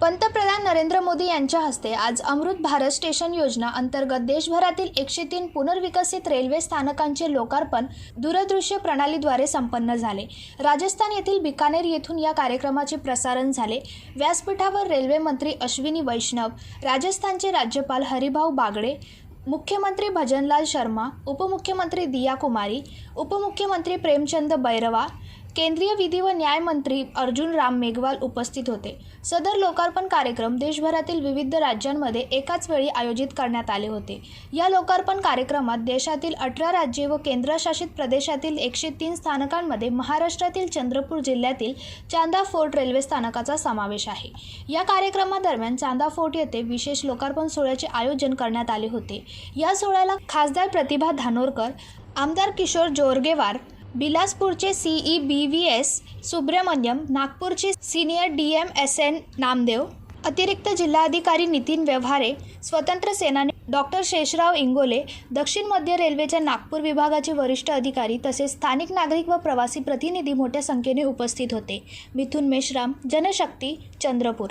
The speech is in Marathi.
पंतप्रधान नरेंद्र मोदी यांच्या हस्ते आज अमृत भारत स्टेशन योजना अंतर्गत देशभरातील एकशे तीन पुनर्विकसित रेल्वे स्थानकांचे लोकार्पण दूरदृश्य प्रणालीद्वारे संपन्न झाले. राजस्थान येथील बिकानेर येथून या कार्यक्रमाचे प्रसारण झाले. व्यासपीठावर रेल्वे मंत्री अश्विनी वैष्णव राजस्थानचे राज्यपाल हरिभाऊ बागडे मुख्यमंत्री भजनलाल शर्मा उपमुख्यमंत्री दिया कुमारी उपमुख्यमंत्री प्रेमचंद बैरवा केंद्रीय विधी व न्याय मंत्री अर्जुन राम मेघवाल उपस्थित होते. सदर लोकार्पण कार्यक्रम देशभरातील विविध राज्यांमध्ये एकाच वेळी आयोजित करण्यात आले होते. या लोकार्पण कार्यक्रमात देशातील अठरा राज्ये व केंद्रशासित प्रदेशातील एकशे तीन स्थानकांमध्ये महाराष्ट्रातील चंद्रपूर जिल्ह्यातील चांदा फोर्ट रेल्वे स्थानकाचा समावेश आहे. या कार्यक्रमादरम्यान चांदा फोर्ट येथे विशेष लोकार्पण सोहळ्याचे आयोजन करण्यात आले होते. या सोहळ्याला खासदार प्रतिभा धानोरकर आमदार Kishor Jorgewar बिलासपूरचे CE B V S Subramaniam नागपूरचे senior D M S N Namdev अतिरिक्त जिल्हाधिकारी नितीन व्यवहारे स्वतंत्र सेनानी डॉक्टर शेषराव इंगोले दक्षिण मध्य रेल्वेच्या नागपूर विभागाचे वरिष्ठ अधिकारी तसेच स्थानिक नागरिक व प्रवासी प्रतिनिधी मोठ्या संख्येने उपस्थित होते. मिथुन मेश्राम जनशक्ती चंद्रपूर.